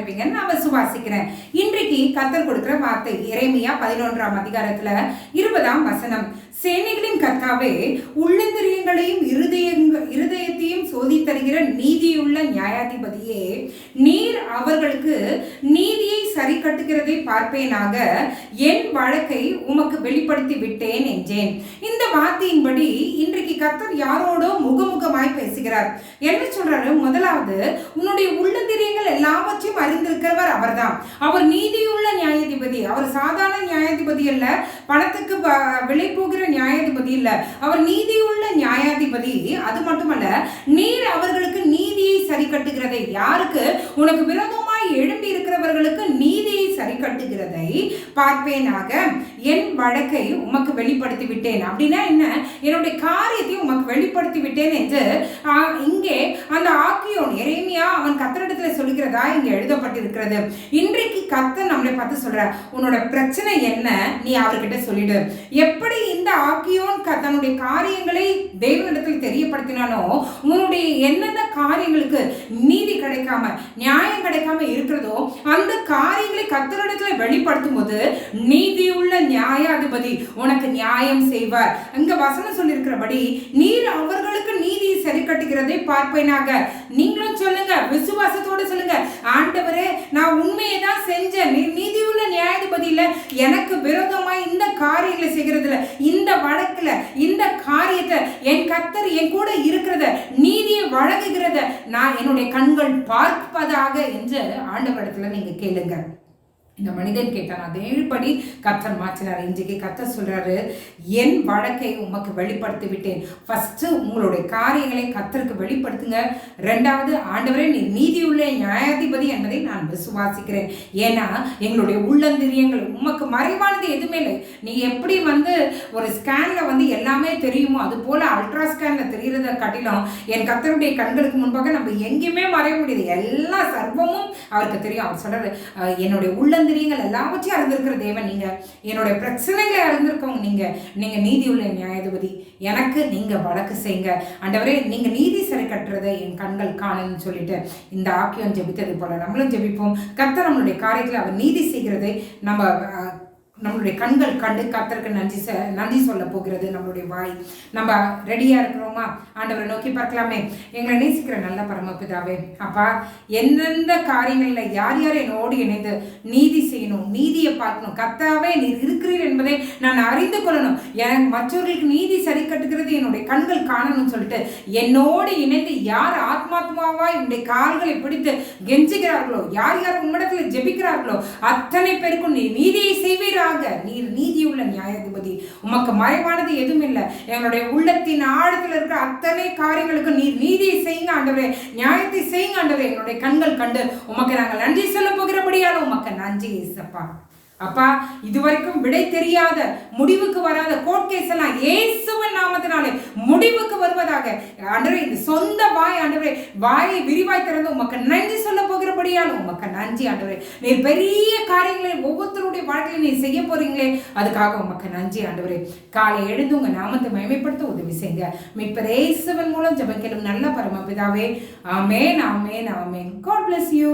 இருப்பீங்கன்னு நான் சுவாசிக்கிறேன். இன்றைக்கு கத்தர் கொடுக்குற வார்த்தை இறைமையா பதினொன்றாம் அதிகாரத்துல இருபதாம் வசனம். சேனைகளின் கத்தாவே உள்ளந்திரியங்களையும் இருதய இருதயத்தையும் சோதித்தருகிற நீதியுள்ள நியாயாதிபதியே நீர் அவர்களுக்கு நீதியை சரி கட்டுகிறதை பார்ப்பேனாக. என் வழக்கை உமக்கு வெளிப்படுத்தி விட்டேன் என்றேன். இந்த வார்த்தையின்படி இன்றைக்கு கர்த்தர் யாரோடோ முகமுகமாய் பேசுகிறார். என்ன சொல்றாரு? முதலாவது உன்னுடைய உள்ளந்திரியங்கள் எல்லாவற்றையும் அறிந்திருக்கிறவர் அவர்தான். அவர் நீதியுள்ள நியாயாதிபதி. அவர் சாதாரண நியாயாதிபதி அல்ல. பணத்துக்கு விலை போகிற நியாயாதிபதி இல்ல. அவர் நீதியுள்ள நியாயாதிபதி. அது மட்டுமல்ல நீர் கட்டுகிறதை யாருக்கு? உனக்கு விரோதமாய் எழும்பி இருக்கிறவர்களுக்கு நீதியை சரி கட்டுகிறதை பார்ப்பேனாக. என் வழக்கை உமக்கு வெளிப்படுத்தி விட்டேன் அப்படின்னா என்ன? என்னுடைய காரியத்தை உமக்கு வெளிப்படுத்தி விட்டேன் என்று இங்கே அந்த எரேமியா அவன் கத்தரிடத்துல சொல்லுகிறதா இங்கே எழுதப்பட்டிருக்கிறது. இன்றைக்கு கத்த நம்மளை பார்த்து சொல்ற உன்னோட பிரச்சனை என்ன? நீ அவர்கிட்ட சொல்லிடு. எப்படி இந்த ஆக்கியோன் தன்னுடைய காரியங்களை தேவனிடத்தில் தெரியப்படுத்தினானோ உன்னுடைய என்னென்ன காரியங்களுக்கு நீதி கிடைக்காம நியாயம் கிடைக்காம இருக்கிறதோ அந்த காரியங்களை கத்தரிடத்துல வெளிப்படுத்தும் போது நீதியுள்ள நியாயாதிபதி உனக்கு நியாயம் செய்வார். இங்க வசனம் சொல்லியிருக்கிறபடி நீர் அவர்களுக்கு நீதியை சரி கட்டுகிறதை பார்ப்பேனாக. நீ சொல்லுங்க விசுவாசத்தோட சொல்லுங்க. ஆண்டவரே நான் உண்மையை தான் செஞ்சேன். நீ நீதியுள்ள நியாயாதிபதியில எனக்கு விரோதமாக இந்த காரியங்களை செய்கிறதுல இந்த வழக்கில் இந்த காரியத்தை என் கத்தர் என் கூட இருக்கிறத நீதியை வழங்குகிறத நான் என்னுடைய கண்கள் பார்ப்பதாக என்று ஆண்டவரிடத்துல நீங்கள் கேளுங்க. இந்த மனிதன் கேட்டான் அதேபடி கத்தர் மாற்றினார். இன்றைக்கு கத்தர் சொல்றாரு என் வழக்கை உமக்கு வெளிப்படுத்தி விட்டேன் ஃபர்ஸ்ட் உங்களுடைய காரியங்களை கத்தருக்கு வெளிப்படுத்துங்க. ரெண்டாவது ஆண்டவரே நீ நீதியுள்ள நியாயாதிபதி என்பதை நான் விசுவாசிக்கிறேன். ஏன்னா எங்களுடைய உள்ளந்திரியங்கள் உமக்கு மறைவானது எதுவுமே இல்லை. நீ எப்படி வந்து ஒரு ஸ்கேன்ல வந்து எல்லாமே தெரியுமோ அது போல அல்ட்ரா ஸ்கேன்ல தெரிகிறத காட்டிலும் என் கத்தருடைய கண்களுக்கு முன்பாக நம்ம எங்கேயுமே மறைய முடியாது. எல்லா சர்வமும் அவருக்கு தெரியும். அவர் சொல்றாரு அஹ், என்னுடைய உள்ளந்திரியங்கள் எல்லாவற்றையும் அறிந்திருக்கிற தேவன் நீங்க. என்னுடைய பிரச்சனைகளை அறிந்திருக்கவங்க நீங்க. நீங்க நீதியுள்ள நியாயாதிபதி. எனக்கு நீங்க வழக்கு செய்யுங்க ஆண்டவரே நீங்க நீதி சரி கட்டுறதை என் கண்கள் காணணும்னு சொல்லிட்டு இந்த ஆக்கியம் ஜெபித்தது போல நம்மளும் ஜெபிப்போம். கர்த்தர் நம்மளுடைய காரியத்தில் அவர் நீதி செய்கிறதை நம்ம நம்மளுடைய கண்கள் கண்டு கத்தருக்கு நன்றி செ நன்றி சொல்ல போகிறது நம்மளுடைய வாய். நம்ம ரெடியாக இருக்கிறோமா? ஆண்டவரை நோக்கி பார்க்கலாமே. எங்களை நேசிக்கிற நல்ல பரமபிதாவே அப்பா எந்தெந்த காரியங்களில் யார் யார் என்னோடு இணைந்து நீதி செய்யணும் நீதியை பார்க்கணும் கத்தாவே நீர் இருக்கிறீர் என்பதை நான் அறிந்து கொள்ளணும். எனக்கு மற்றவர்களுக்கு நீதி சரி கட்டுகிறது என்னுடைய கண்கள் காணணும்னு சொல்லிட்டு என்னோடு இணைந்து யார் ஆத்மாத்மாவா என்னுடைய கால்களை பிடித்து கெஞ்சுகிறார்களோ யார் யார் உம்மிடத்தில் ஜெபிக்கிறார்களோ அத்தனை பேருக்கும் நீ நீதியை செய்வீராக நீர் நீதியுள்ள நியாயாதிபதி உமக்கு மறைவானது எதுவும் இல்லை எங்களுடைய உள்ளத்தின் ஆழத்தில் இருக்கிற அத்தனை காரியங்களுக்கு நீர் நீதியை செய்யுங்க ஆண்டவரே. நியாயத்தை செய்யுங்க ஆண்டவரே. எங்களுடைய கண்கள் கண்டு உமக்கு நாங்கள் நன்றி சொல்ல போகிறபடியால் உமக்கு நன்றி ஏசப்பா அப்பா இதுவரைக்கும் விடை தெரியாத முடிவுக்கு வராத கோர்ட் கேஸ் எல்லாம் இயேசுவின் நாமத்தினாலே முடிவுக்கு வருவதாக. ஆண்டவரே இந்த சொந்த வாய் ஆண்டவரே வாயை விரிவாய் திறந்து உமக்கு நன்றி சொல்ல உமக்கு நன்றி ஆண்டவரே. நீர் பெரிய காரியங்களை ஒவ்வொருத்தருடைய வாழ்க்கையில நீ செய்ய போறீங்களே. அதுக்காக உமக்கு நன்றி ஆண்டவரே. காலை எழுந்து உங்க நாமத்தை மயமைப்படுத்த உதவி செய்யுங்க. மிப்பரேசுவன் மூலம் ஜபக்கிலும் நல்ல பரமபிதாவே. ஆமேன் ஆமேன் ஆமேன். God bless you